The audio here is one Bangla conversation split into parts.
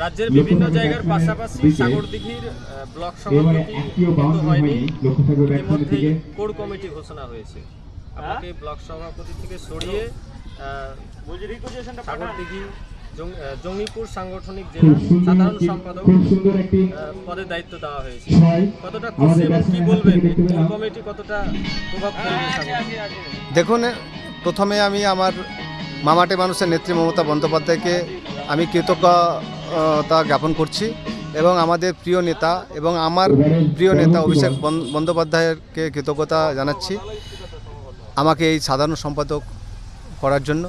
রাজ্যের বিভিন্ন জায়গার পাশাপাশি সাগরদিঘির ব্লক সভাপতি হয়নি। ইতিমধ্যেই কোর কমিটি ঘোষণা হয়েছে। আপনাকে ব্লক সভাপতি থেকে সরিয়ে সাগরদিঘি জঙ্গিপুর সাংগঠনিক জেলা সাধারণ সম্পাদক খুব সুন্দর একটি আহ, পদের দায়িত্ব দেওয়া হয়েছে। কতটা খুশি এবং কি বলবেন? কমিটি কতটা প্রভাব দেখুন প্রথমে আমি আমার মামাটে মানুষের নেত্রী মমতা বন্দ্যোপাধ্যায়কে আমি কৃতজ্ঞতা জ্ঞাপন করছি এবং আমাদের প্রিয় নেতা এবং আমার প্রিয় নেতা অভিষেক বন্দ্যোপাধ্যায়কে কৃতজ্ঞতা জানাচ্ছি আমাকে এই সাধারণ সম্পাদক করার জন্য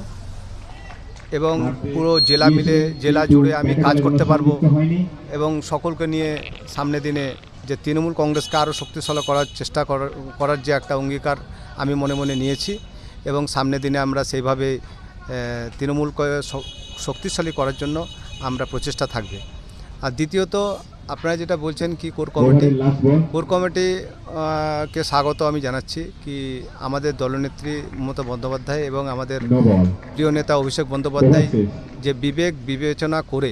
এবং পুরো জেলা মিলে জেলা জুড়ে আমি কাজ করতে পারব এবং সকলকে নিয়ে সামনে দিনে যে তৃণমূল কংগ্রেসকে আরও শক্তিশালী করার চেষ্টা করার যে একটা অঙ্গীকার আমি মনে মনে নিয়েছি এবং সামনে দিনে আমরা সেইভাবে তৃণমূলকে শক্তিশালী করার জন্য আমরা প্রচেষ্টা থাকবে। আর দ্বিতীয়ত আপনারা যেটা বলছেন কি কোর কমিটি? কোর কমিটি কে স্বাগত আমি জানাচ্ছি কি আমাদের দলনেত্রী মমতা বন্দ্যোপাধ্যায় এবং আমাদের প্রিয় নেতা অভিষেক বন্দ্যোপাধ্যায় যে বিবেক বিবেচনা করে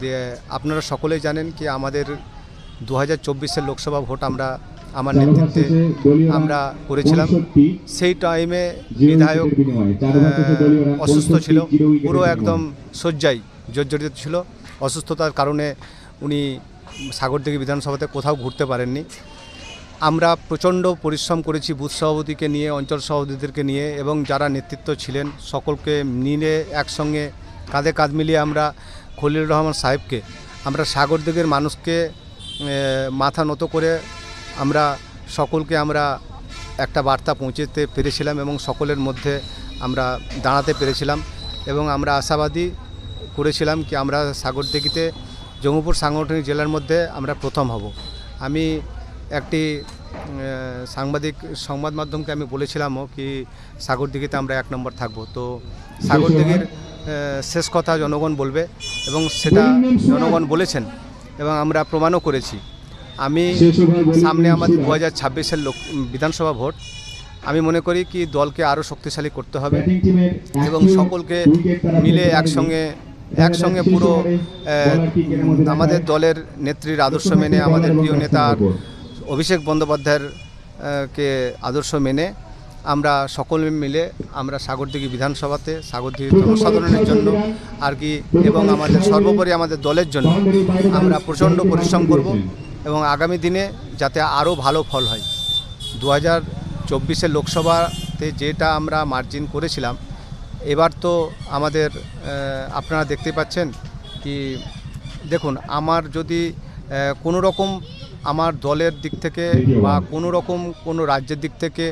যে আপনারা সকলেই জানেন কি আমাদের দু হাজার চব্বিশের লোকসভা ভোট আমরা আমার নেতৃত্বে আমরা করেছিলাম। সেই টাইমে বিধায়ক অসুস্থ ছিল পুরো একদম শয্যায় জর্জরিত ছিল। অসুস্থতার কারণে উনি সাগরদিঘি বিধানসভাতে কোথাও ঘুরতে পারেননি। আমরা প্রচণ্ড পরিশ্রম করেছি বুথ সভাপতিকে নিয়ে অঞ্চল সভাপতিদেরকে নিয়ে এবং যারা নেতৃত্ব ছিলেন সকলকে নিয়ে একসঙ্গে কাঁধে কাঁধ মিলিয়ে আমরা খলিল রহমান সাহেবকে আমরা সাগরদিঘির মানুষকে মাথা নত করে আমরা সকলকে আমরা একটা বার্তা পৌঁছতে পেরেছিলাম এবং সকলের মধ্যে আমরা দাঁড়াতে পেরেছিলাম এবং আমরা আশাবাদী করেছিলাম কি আমরা সাগরদিঘিতে জম্মুপুর সাংগঠনিক জেলার মধ্যে আমরা প্রথম হব। আমি একটি সাংবাদিক সংবাদ মাধ্যমকে আমি বলেছিলামও কি সাগরদিঘিতে আমরা এক নম্বর থাকব। তো সাগরদিঘির শেষ কথা জনগণ বলবে এবং সেটা জনগণ বলেছেন এবং আমরা প্রমাণও করেছি। আমি সামনে আমাদের দু হাজার ছাব্বিশের লোক বিধানসভা ভোট। আমি মনে করি কি দলকে আরও শক্তিশালী করতে হবে এবং সকলকে মিলে একসঙ্গে একসঙ্গে পুরো আমাদের দলের নেত্রীর আদর্শ মেনে আমাদের প্রিয় নেতা অভিষেক বন্দ্যোপাধ্যায়ের কে আদর্শ মেনে আমরা সকলে মিলে আমরা সাগরদিঘি বিধানসভাতে সাগরদিঘি জনসাধারণের জন্য আর কি এবং আমাদের সর্বোপরি আমাদের দলের জন্য আমরা প্রচণ্ড পরিশ্রম করব। এবং আগামী দিনে যাতে আরও ভালো ফল হয়। দু হাজার চব্বিশের লোকসভাতে যেটা আমরা মার্জিন করেছিলাম, এবার তো আমাদের আপনারা দেখতে পাচ্ছেন কি, দেখুন, আমার যদি কোনো রকম আমার দলের দিক থেকে বা কোনো রকম কোনো রাজ্যের দিক থেকে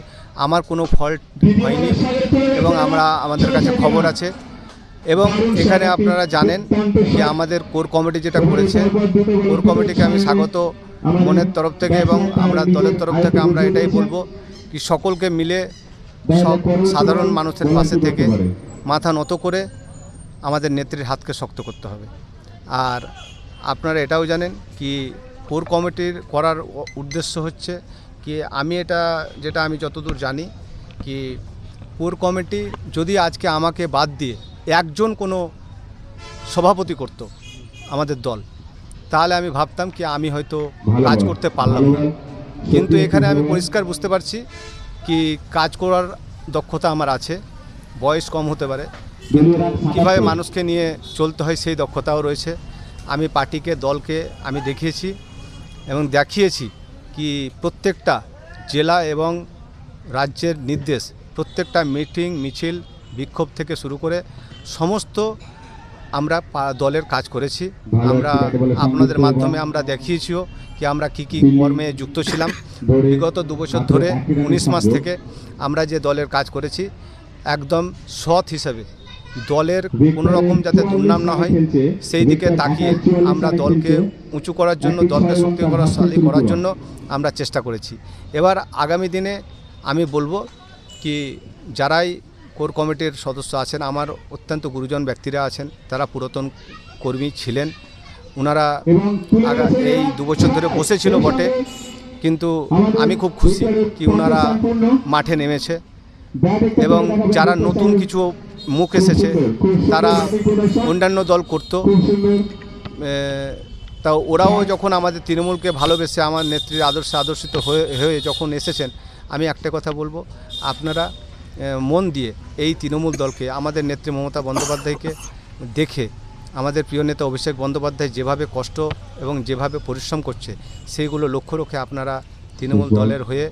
আমার কোনো ফল্ট হয়নি এবং আমরা আমাদের কাছে খবর আছে। এবং এখানে আপনারা জানেন যে আমাদের কোর কমিটি যেটা করেছে কোর কমিটিকে আমি স্বাগত মনের তরফ থেকে এবং আমরা দলের তরফ থেকে আমরা এটাই বলব কি সকলকে মিলে সব সাধারণ মানুষের পাশে থেকে মাথা নত করে আমাদের নেত্রীর হাতকে শক্ত করতে হবে। আর আপনারা এটাও জানেন কি কোর কমিটির করার উদ্দেশ্য হচ্ছে কি আমি এটা, যেটা আমি যতদূর জানি কি কোর কমিটি যদি আজকে আমাকে বাদ দিয়ে একজন কোনো সভাপতি করত আমাদের দল। তাহলে আমি ভাবতাম কি আমি হয়তো কাজ করতে পারলাম না। কিন্তু এখানে আমি পরিষ্কার বুঝতে পারছি কি কাজ করার দক্ষতা আমার আছে বয়স কম হতে পারে। রান কীভাবে মানুষকে নিয়ে চলতে হয় সেই দক্ষতাও রয়েছে। আমি পার্টিকে দলকে আমি দেখিয়েছি এবং দেখিয়েছি কি প্রত্যেকটা জেলা এবং রাজ্যের নির্দেশ প্রত্যেকটা মিটিং মিছিল বিক্ষোভ থেকে শুরু করে সমস্ত আমরা দলের কাজ করেছি। আমরা আপনাদের মাধ্যমে আমরা দেখিয়েছিও কি আমরা কি কি কর্মে যুক্ত ছিলাম। বিগত দু বছর ধরে উনিশ মাস থেকে আমরা যে দলের কাজ করেছি একদম সৎ হিসাবে। দলের কোনো রকম যাতে দুর্নাম না হয় সেই দিকে তাকিয়ে আমরা দলকে উঁচু করার জন্য দলকে শক্তি করাশালী করার জন্য আমরা চেষ্টা করেছি। এবার আগামী দিনে আমি বলব কি যারাই কোর কমিটির সদস্য আছেন। আমার অত্যন্ত গুরুজন ব্যক্তিরা আছেন। তারা পুরাতন কর্মী ছিলেন। ওনারা এই দু বছর ধরে বসেছিল বটে। কিন্তু আমি খুব খুশি কি ওনারা মাঠে নেমেছে এবং যারা নতুন কিছু মুখ এসেছে, তারা অন্যান্য দল করতো। তা ওরাও যখন আমাদের তৃণমূলকে ভালোবেসে, আমার নেত্রীর আদর্শে আদর্শিত হয়ে হয়ে যখন এসেছেন, আমি একটা কথা বলব। আপনারা মন দিয়ে এই তৃণমূল দলকে আমাদের নেত্রী মমতা বন্দ্যোপাধ্যায়কে দেখে আমাদের প্রিয় নেতা অভিষেক বন্দ্যোপাধ্যায় যেভাবে কষ্ট এবং যেভাবে পরিশ্রম করছে সেইগুলো লক্ষ্য রেখে আপনারা তৃণমূল দলের হয়ে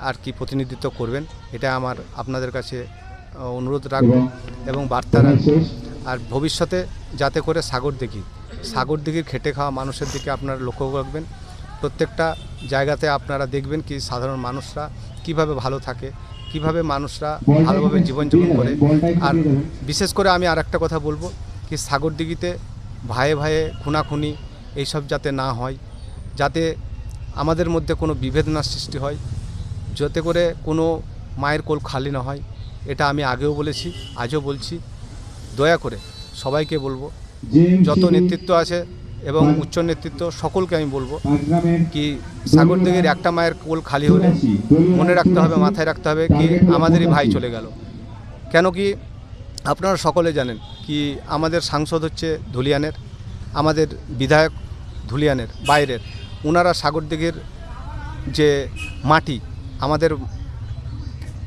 আর কি প্রতিনিধিত্ব করবেন এটা আমার আপনাদের কাছে অনুরোধ রাখব এবং বার্তা রাখব। আর ভবিষ্যতে যাতে করে সাগর দিঘি সাগর দিঘির খেটে খাওয়া মানুষের দিকে আপনারা লক্ষ্য রাখবেন প্রত্যেকটা জায়গাতে আপনারা দেখবেন কি সাধারণ মানুষরা কীভাবে ভালো থাকে কীভাবে মানুষরা ভালোভাবে জীবনযাপন করে। আর বিশেষ করে আমি আর একটা কথা বলব কি সাগর দিঘিতে ভাইয়ে ভাইয়ে খুনাখুনি এইসব যাতে না হয়, যাতে আমাদের মধ্যে কোনো বিভেদ না সৃষ্টি হয়, যাতে করে কোনো মায়ের কোল খালি না হয়, এটা আমি আগেও বলেছি, আজও বলছি। দয়া করে সবাইকে বলব, যত নেতৃত্ব আছে এবং উচ্চ নেতৃত্ব সকলকে আমি বলব কি সাগর একটা মায়ের কোল খালি হলে মনে রাখতে হবে, মাথায় রাখতে হবে কি আমাদেরই ভাই চলে গেল। কেন কি আপনারা সকলে জানেন কি আমাদের সাংসদ হচ্ছে ধুলিয়ানের, আমাদের বিধায়ক ধুলিয়ানের, বাইরের। ওনারা সাগর দিঘির যে মাটি, আমাদের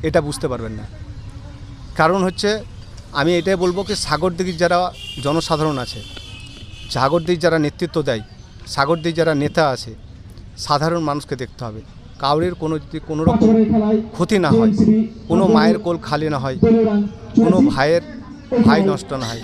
এটা বুঝতে পারবেন না। কারণ হচ্ছে আমি এটাই বলব কি সাগর দিঘির যারা জনসাধারণ আছে সাগরদ্বীপ যারা নেতৃত্ব দেয় সাগরদের যারা নেতা আছে সাধারণ মানুষকে দেখতে হবে। কাউরের কোনো যদি কোনো রকম ক্ষতি না হয় কোনো মায়ের কোল খালি না হয় কোনো ভাইয়ের ভাই নষ্ট না হয়।